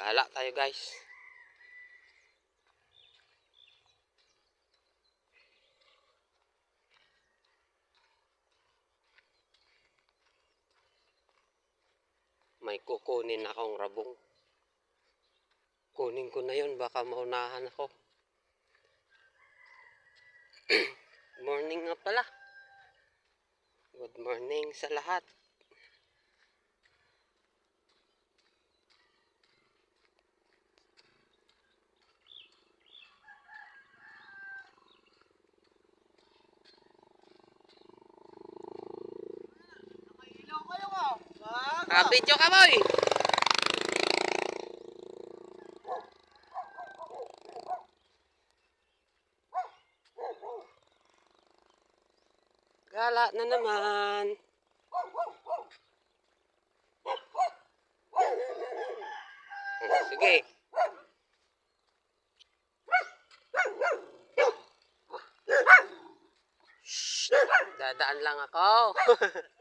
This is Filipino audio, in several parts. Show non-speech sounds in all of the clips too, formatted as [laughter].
Gala tayo guys. May kukunin akong rabong. Kunin ko na yun, baka maunahan ako. [clears throat] morning nga pala. Good morning sa lahat. Ilaw kayo ka. Nakabidyo ka boy! Gala na naman. Oh, Sige. Dadaan lang ako. [laughs]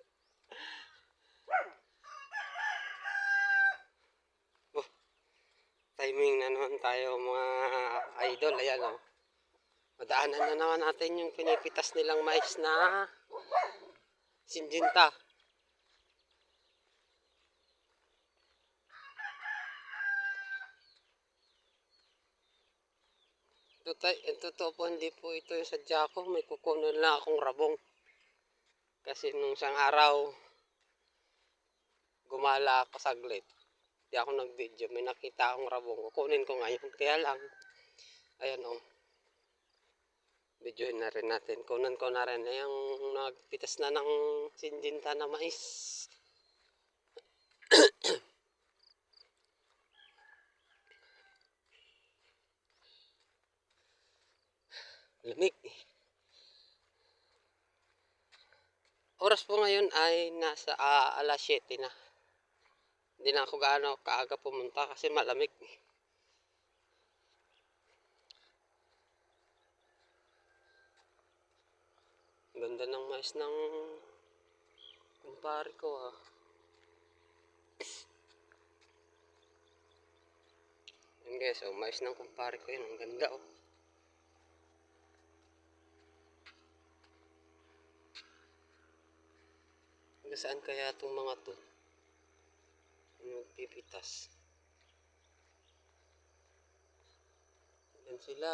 timing na naman tayo mga idol. Ayan o. Madaanan na naman natin yung pinipitas nilang mais na sinjinta. Ito totoo po, hindi po ito yung sadya ko. May kukunan lang akong rabong. Kasi nung isang araw, gumala ako saglit. Di ako nag-video. May nakita akong rabong. Kukunin ko ngayon. Kaya lang, ayan o. Videoin na rin natin. Kunan ko na rin. Yung nagpitas na ng sinjinta na mais. [coughs] Lamig. Oras po ngayon ay nasa ah, alas 7 na. Hindi na ako gaano kaaga pumunta kasi malamig. Ganda ng mais ng kumpare ko ah. Yan guys, oh, mais ng kumpare ko yun. Ang ganda oh. Hanggang saan kaya itong mga to? Nagpipitas. Yan sila.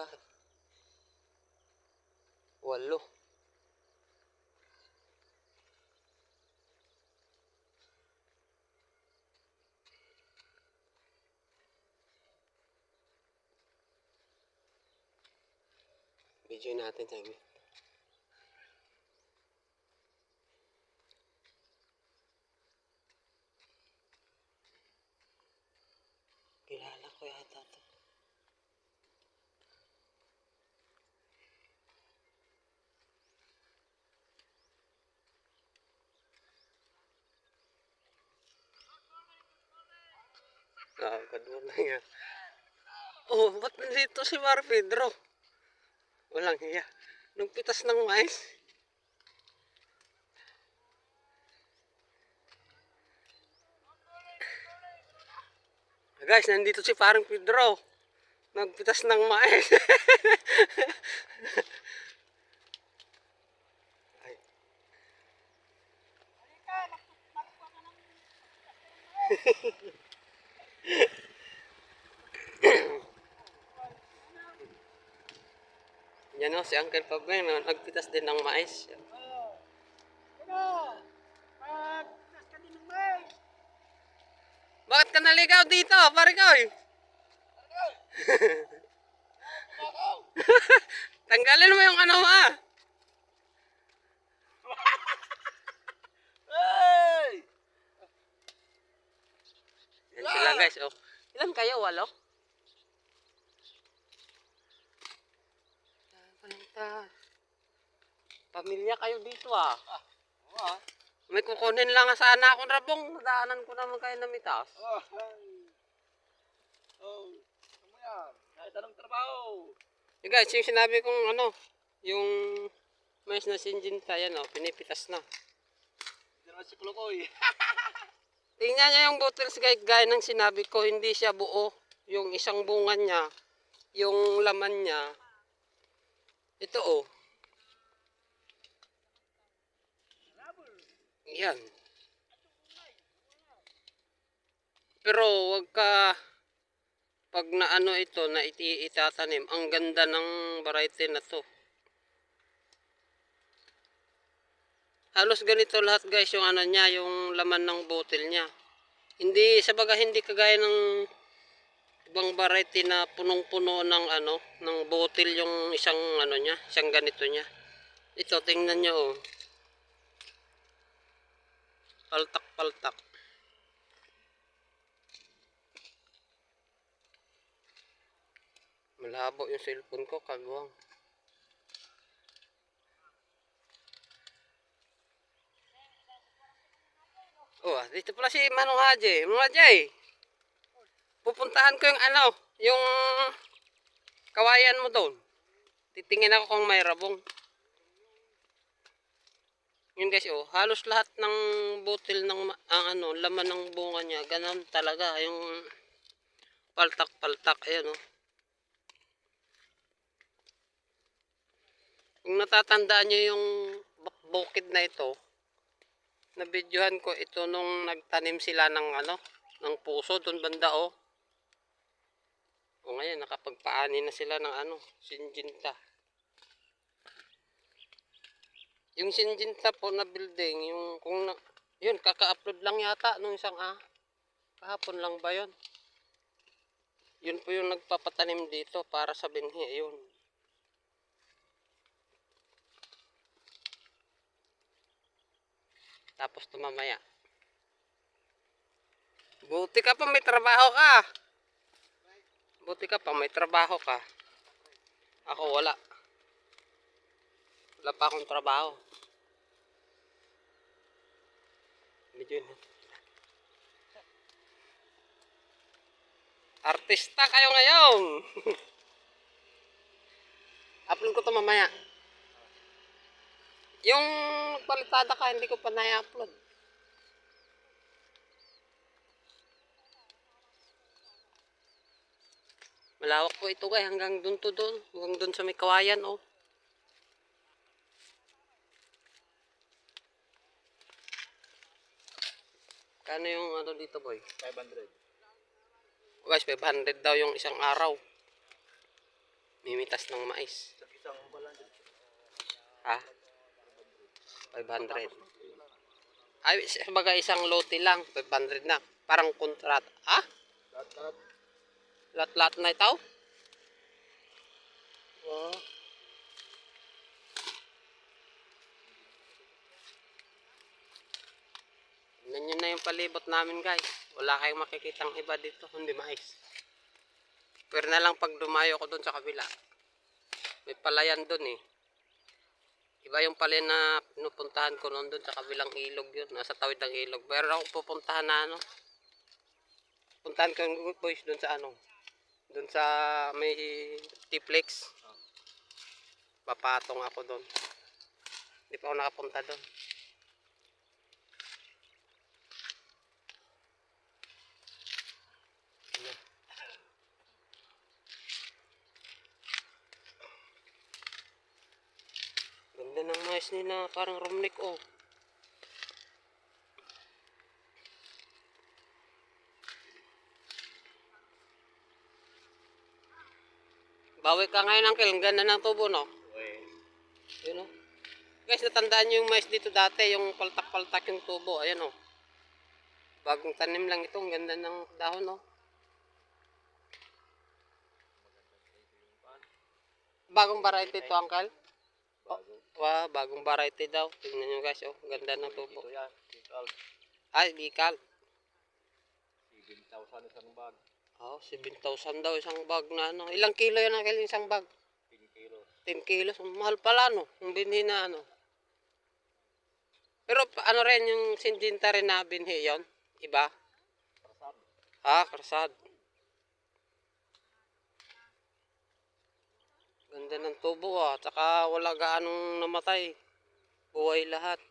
Walo. Video natin saglit. Kilala ko yata to. Ah, kadwa na yan. Oh, ba't nandito si Mar Pedro? Walang hiya. Nung pitas ng mais. Guys, nandito si parang Pedro. Nagpitas ng mais. [laughs] Ay. [laughs] Yan o, si Uncle Pabeng, nagpitas din ng mais. oh. Ano? Magtas ka din ng may. Bakit ka naligaw dito, pare ko? [laughs] Tanggalin mo yung ano ha. Hey! Yan sila guys, oh. Ilan kayo, walo? Dito ah. Ah, May kukunin lang sana akong rabong. Daanan ko naman kayo na mitas. oh, hey. Oh, ano yan? Kahit anong trabaho. Yung guys, yung sinabi kong ano, yung mais na sinjinta, yan oh, pinipitas na. Hindi naman si Klukoy. [laughs] Tingnan niyo yung bottles guys, gaya ng sinabi ko, hindi siya buo. Yung isang bunga niya, yung laman niya. Ito oh. Yan. Pero wag ka pag naano ito na iti itatanim, ang ganda ng variety na to. Halos ganito lahat guys yung ano niya, yung laman ng bottle niya. Hindi sa baga hindi kagaya ng ibang variety na punong-puno ng ano, ng bottle yung isang ano niya, isang ganito niya. Ito tingnan niyo oh. Paltak-paltak. Malabo yung cellphone ko, kagwang. Oh, dito pala si Manong Haji. Manong Haji, pupuntahan ko yung ano, yung kawayan mo doon. Titingin ako kung may rabong. Yun guys, oh, halos lahat ng butil ng ang ano, laman ng bunga niya, ganun talaga, yung paltak-paltak, ayan oh. Kung natatandaan niyo yung buk- bukid na ito, nabidyohan ko ito nung nagtanim sila ng ano, ng puso doon banda oh. O ngayon nakapagpaani na sila ng ano, sinjinta. Yung sinjinta po na building, yung kung na, yun kaka-upload lang yata nung isang ah. Kahapon lang ba yun? Yun po yung nagpapatanim dito para sa binhi, yun. Tapos tumamaya. Buti ka pa may trabaho ka. Buti ka pa may trabaho ka. Ako wala. Wala pa akong trabaho. Medyo. Artista kayo ngayon. [laughs] Upload ko to mamaya. Yung palitada ka, hindi ko pa na-upload. Malawak po ito guys, hanggang dun to dun. Hanggang dun sa may kawayan, oh. Kano yung ano dito, boy? 500. Guys, 500 daw yung isang araw. Mimitas ng mais. Ha? 500. Ay, baga isang lote lang. 500 na. Parang kontrat. Ha? Lahat-lahat. Lat-lat na ito? Wow. Nyo na yung palibot namin guys. Wala kayong makikitang iba dito, hindi mais. Pero na lang pag dumayo ko doon sa kabila. May palayan doon eh. Iba yung palayan na pinupuntahan ko noon doon sa kabilang ilog yun. Nasa tawid ng ilog. Pero ako pupuntahan na ano. Puntahan ko yung boys doon sa ano. Doon sa may T-Flex. Papatong ako doon. Hindi pa ako nakapunta doon. Ayan. Mais nila, parang romnek oh. Bawi ka ngayon, Uncle. Ang ganda ng tubo, no? Uy. Yun, oh. Guys, natandaan nyo yung mais dito dati, yung paltak-paltak yung tubo. Ayan, oh. Bagong tanim lang ito. Ang ganda ng dahon, oh. Bagong variety ito, Uncle. Wow, bagong variety daw. Tingnan nyo guys, oh. Ang ganda ng tubo. Ito yan. Bikal. Ay, bikal. 7,000 isang bag. Oh, 7,000 daw isang bag na ano. Ilang kilo yan yung isang bag? 10 kilos. 10 kilos. Mahal pala, no? Yung binhi na, ano. Pero ano rin, yung sinjinta rin na binhi yon Iba? Prasad. Ha, karsad. Ganda ng tubo ah. Tsaka wala gaanong namatay. Buhay lahat.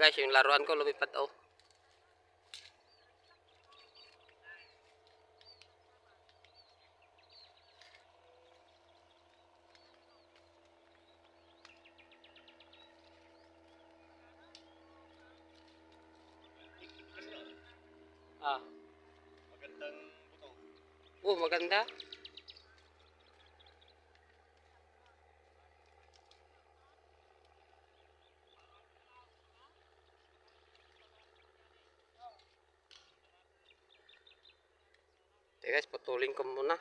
Guys, yung laruan ko lumipad oh. Ah, Magandang buto. oh maganda. Okay guys, putulin ko muna.